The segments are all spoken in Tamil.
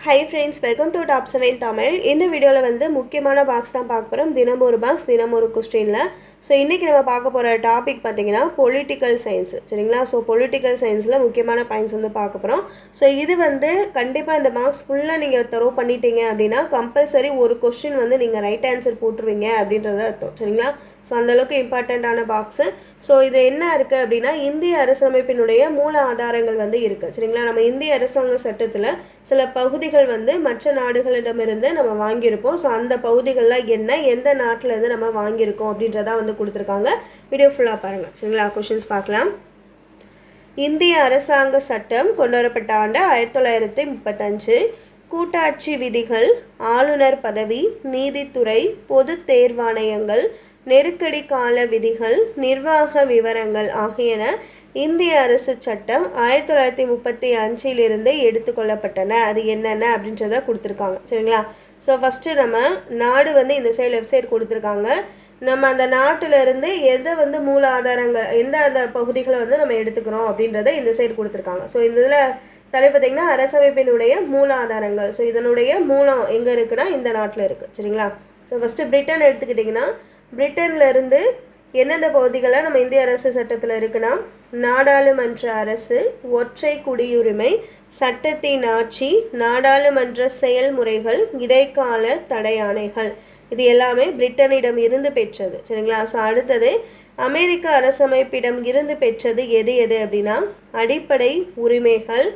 Hi friends welcome to top seven Tamil இந்த வீடியோவில் வந்து முக்கியமான பாக்ஸ் தான் பார்க்க போகிறோம் தினம் ஒரு பாக்ஸ் தினம் ஒரு கொஸ்டினில் ஸோ இன்றைக்கி நம்ம பார்க்க போகிற டாபிக் பார்த்தீங்கன்னா பொலிட்டிக்கல் சயின்ஸ் சரிங்களா? ஸோ பொலிட்டிக்கல் சயின்ஸில் முக்கியமான பாயிண்ட்ஸ் வந்து பார்க்க போகிறோம் ஸோ இது வந்து கண்டிப்பாக இந்த மார்க்ஸ் ஃபுல்லாக நீங்கள் தரோ பண்ணிட்டீங்க அப்படின்னா கம்பல்சரி ஒரு கொஸ்டின் வந்து நீங்கள் ரைட் ஆன்சர் போட்டுருவீங்க அப்படின்றது அர்த்தம். சரிங்களா? ஸோ அந்தளவுக்கு இம்பார்ட்டண்ட்டான பாக்ஸு ஸோ இது என்ன இருக்குது அப்படின்னா இந்திய அரசமைப்பினுடைய மூல ஆதாரங்கள் வந்து இருக்குது சரிங்களா? நம்ம இந்திய அரசாங்க சட்டத்தில் சில பகுதிகள் வந்து மற்ற நாடுகளிடமிருந்து நம்ம வாங்கியிருப்போம். ஸோ அந்த பகுதிகளில் என்ன எந்த நாட்டிலேருந்து நம்ம வாங்கியிருக்கோம் அப்படின்றதா வந்து கொடுத்துருக்காங்க. வீடியோ ஃபுல்லாக பாருங்கள் சரிங்களா? கொஷின்ஸ் பார்க்கலாம். இந்திய அரசாங்க சட்டம் கொண்டு வரப்பட்ட ஆண்டு ஆயிரத்தி தொள்ளாயிரத்தி முப்பத்தஞ்சு. கூட்டாட்சி விதிகள் ஆளுநர் பதவி நீதித்துறை பொது தேர்வாணையங்கள் நெருக்கடி கால விதிகள் நிர்வாக விவரங்கள் ஆகியன இந்திய அரசு சட்டம் ஆயிரத்தி தொள்ளாயிரத்தி முப்பத்தி அஞ்சிலிருந்து எடுத்துக்கொள்ளப்பட்டன அது என்னென்ன அப்படின்றத கொடுத்துருக்காங்க. சரிங்களா? ஸோ ஃபஸ்ட்டு நம்ம நாடு வந்து இந்த சைடு லெஃப்ட் சைடு கொடுத்துருக்காங்க. நம்ம அந்த நாட்டிலிருந்து எதை வந்து மூல ஆதாரங்கள் எந்த அந்த பகுதிகளை வந்து நம்ம எடுத்துக்கிறோம் அப்படின்றத இந்த சைடு கொடுத்துருக்காங்க. ஸோ இந்த இதில் தலை பார்த்தீங்கன்னா அரசமைப்பினுடைய மூல ஆதாரங்கள். ஸோ இதனுடைய மூலம் எங்கே இருக்குன்னா இந்த நாட்டில் இருக்குது சரிங்களா? ஸோ ஃபஸ்ட்டு பிரிட்டன் எடுத்துக்கிட்டிங்கன்னா பிரிட்டன்ல இருந்து பகுதிகளாக நம்ம இந்திய அரசு சட்டத்தில் இருக்குன்னா நாடாளுமன்ற அரசு ஒற்றை குடியுரிமை சட்டத்தின் ஆட்சி நாடாளுமன்ற செயல்முறைகள் இடைக்கால தடையாணைகள் இது எல்லாமே பிரிட்டனிடம் இருந்து பெற்றது. சரிங்களா? ஸோ அடுத்தது அமெரிக்க அரசமைப்பிடம் இருந்து பெற்றது எது எது அப்படின்னா அடிப்படை உரிமைகள்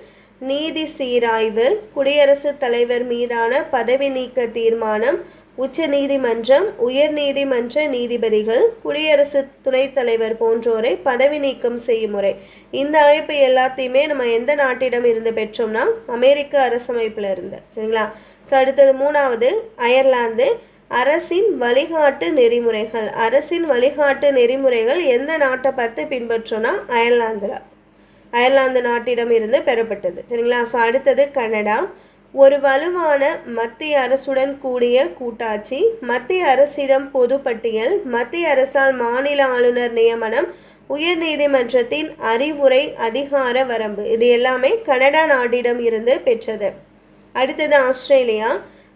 நீதி சீராய்வு குடியரசுத் தலைவர் மீதான பதவி நீக்க தீர்மானம் உச்ச நீதிமன்றம் உயர் நீதிமன்ற நீதிபதிகள் குடியரசு துணைத் தலைவர் போன்றோரை பதவி நீக்கம் செய்யும் முறை. இந்த அமைப்பு எல்லாத்தையுமே நம்ம எந்த நாட்டிடம் இருந்து பெற்றோம்னா அமெரிக்க அரசமைப்பில் இருந்து. சரிங்களா? ஸோ அடுத்தது மூணாவது அயர்லாந்து. அரசின் வழிகாட்டு நெறிமுறைகள். அரசின் வழிகாட்டு நெறிமுறைகள் எந்த நாட்டை பார்த்து பின்பற்றோன்னா அயர்லாந்தில். அயர்லாந்து நாட்டிடம் இருந்து பெறப்பட்டது. சரிங்களா? ஸோ அடுத்தது கனடா. ஒரு வலுவான மத்திய அரசுடன் கூடிய கூட்டாட்சி மத்திய அரசிடம் பொதுப்பட்டியல் மத்திய அரசால் மாநில ஆளுநர் நியமனம் உயர் நீதிமன்றத்தின் அறிவுரை அதிகார வரம்பு இது எல்லாமே கனடா நாட்டிடம் இருந்து பெற்றது. அடுத்தது ஆஸ்திரேலியா.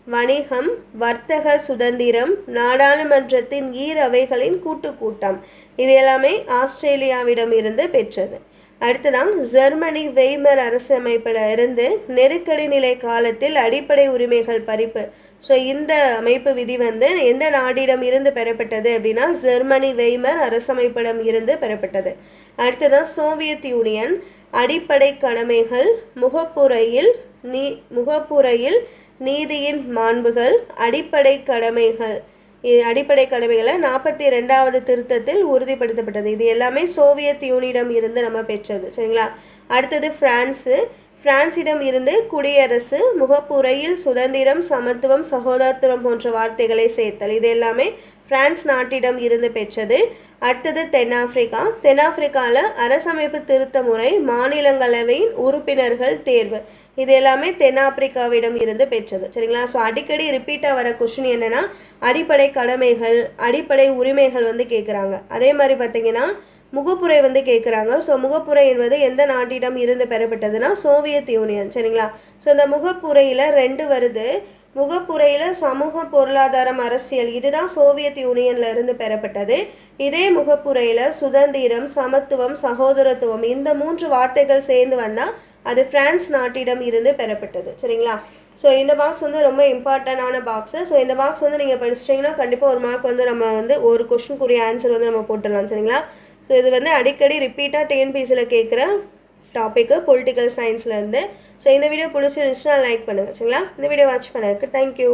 வணிகம் வர்த்தக சுதந்திரம் நாடாளுமன்றத்தின் ஈரவைகளின் கூட்டு கூட்டம் இது எல்லாமே ஆஸ்திரேலியாவிடம் இருந்து பெற்றது. அடுத்ததான் ஜெர்மனி வெய்மர் அரசமைப்பில் இருந்து நெருக்கடி நிலை காலத்தில் அடிப்படை உரிமைகள் பறிப்பு. ஸோ இந்த அமைப்பு விதி வந்து எந்த நாடிடம் இருந்து பெறப்பட்டது அப்படின்னா ஜெர்மனி வெய்மர் அரசமைப்பிடம் இருந்து பெறப்பட்டது. அடுத்ததான் சோவியத் யூனியன் அடிப்படை கடமைகள் முகப்புரையில் நீ முகப்புரையில் நீதியின் மாண்புகள் அடிப்படை கடமைகள் அடிப்படை கடமைகளை நாற்பத்தி ரெண்டாவது திருத்தத்தில் உறுதிப்படுத்தப்பட்டது. இது எல்லாமே சோவியத் யூனியிடம் இருந்து நம்ம பெற்றது. சரிங்களா? அடுத்தது பிரான்ஸு பிரான்சிடம் இருந்து குடியரசு முகப்புரையில் சுதந்திரம் சமத்துவம் சகோதரத்துவம் போன்ற வார்த்தைகளை சேர்த்தல். இது எல்லாமே பிரான்ஸ் நாட்டிடம் இருந்து பெற்றது. அடுத்தது தென்னாப்பிரிக்கா. தென்னாப்பிரிக்காவில் அரசமைப்பு திருத்த முறை மாநிலங்களவையின் உறுப்பினர்கள் தேர்வு. இது எல்லாமே தென்னாப்பிரிக்காவிடம் இருந்து பெற்றது. சரிங்களா? ஸோ அடிக்கடி ரிப்பீட்டாக வர கொஷின் என்னென்னா அடிப்படை கடமைகள் அடிப்படை உரிமைகள் வந்து கேட்குறாங்க அதே மாதிரி பார்த்தீங்கன்னா முகப்புரை வந்து கேட்குறாங்க ஸோ முகப்புரை என்பது எந்த நாட்டிடம் இருந்து பெறப்பட்டதுன்னா சோவியத் யூனியன். சரிங்களா? ஸோ இந்த முகப்புரையில் ரெண்டு வருது. முகப்புரையில் சமூக பொருளாதாரம் அரசியல் இதுதான் சோவியத் யூனியன்ல இருந்து பெறப்பட்டது. இதே முகப்புரையில் சுதந்திரம் சமத்துவம் சகோதரத்துவம் இந்த மூன்று வார்த்தைகள் சேர்ந்து வந்தால் அது பிரான்ஸ் நாட்டிடம் இருந்து பெறப்பட்டது. சரிங்களா? ஸோ இந்த பாக்ஸ் வந்து ரொம்ப இம்பார்ட்டண்டான பாக்ஸு ஸோ இந்த பாக்ஸ் வந்து நீங்கள் படிச்சிட்டிங்கன்னா கண்டிப்பாக ஒரு மார்க் வந்து நம்ம வந்து ஒரு கொஷனுக்குரிய ஆன்சர் வந்து நம்ம போட்டுடலாம். சரிங்களா? ஸோ இது வந்து அடிக்கடி ரிப்பீட்டாக டிஎன்பிசியில் கேட்குற டாப்பிக்கு பொலிட்டிக்கல் சயின்ஸ்லேருந்து ஸோ இந்த வீடியோ பிடிச்சிருந்துச்சுன்னா லைக் பண்ணுங்கள் சரிங்களா? இந்த வீடியோ வாட்ச் பண்ணதுக்கு தேங்க்யூ